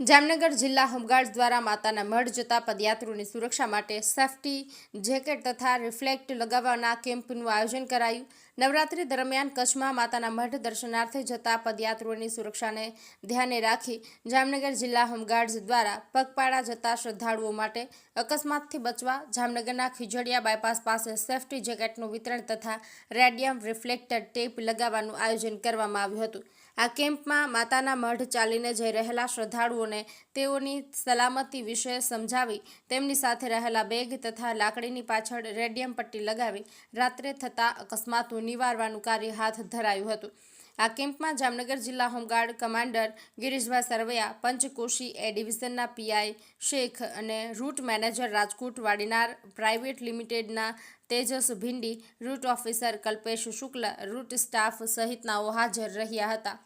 જામનગર જિલ્લા હોમગાર્ડ્સ દ્વારા માતાના મઢ જતા પદયાત્રીઓની સુરક્ષા માટે સેફટી જેકેટ તથા રિફ્લેક્ટ લગાવવાના કેમ્પનું આયોજન કરાયું. નવરાત્રી દરમિયાન કચ્છમાં માતાના મઢ દર્શનાર્થે જતા પદયાત્રીઓની સુરક્ષાને ધ્યાને રાખી જામનગર જિલ્લા હોમગાર્ડ્સ દ્વારા પગપાળા જતા શ્રદ્ધાળુઓ માટે અકસ્માતથી બચવા જામનગરના ખીજડીયા બાયપાસ પાસે સેફટી જેકેટનું વિતરણ તથા રેડિયમ રિફ્લેક્ટર ટેપ લગાવવાનું આયોજન કરવામાં આવ્યું હતું. આ કેમ્પમાં માતાના મઢ ચાલીને જઈ રહેલા શ્રદ્ધાળુઓને તેઓની સલામતી વિશે સમજાવી, તેમની સાથે રહેલા બેગ તથા લાકડીની પાછળ રેડિયમ પટ્ટી લગાવી, રાત્રે થતા અકસ્માતો નિવારવાનું કાર્ય હાથ ધરાયું હતું. આ કેમ્પમાં જામનગર જિલ્લા home guard commander Girishbhai Sarvaiya, Panchkoshi A ડિવિઝનના PI Sheikh અને route manager Rajkot Vadinar private લિમિટેડના Tejas Bhindi, route officer Kalpesh Shukla, route staff સહિતનાઓ હાજર રહ્યા હતા.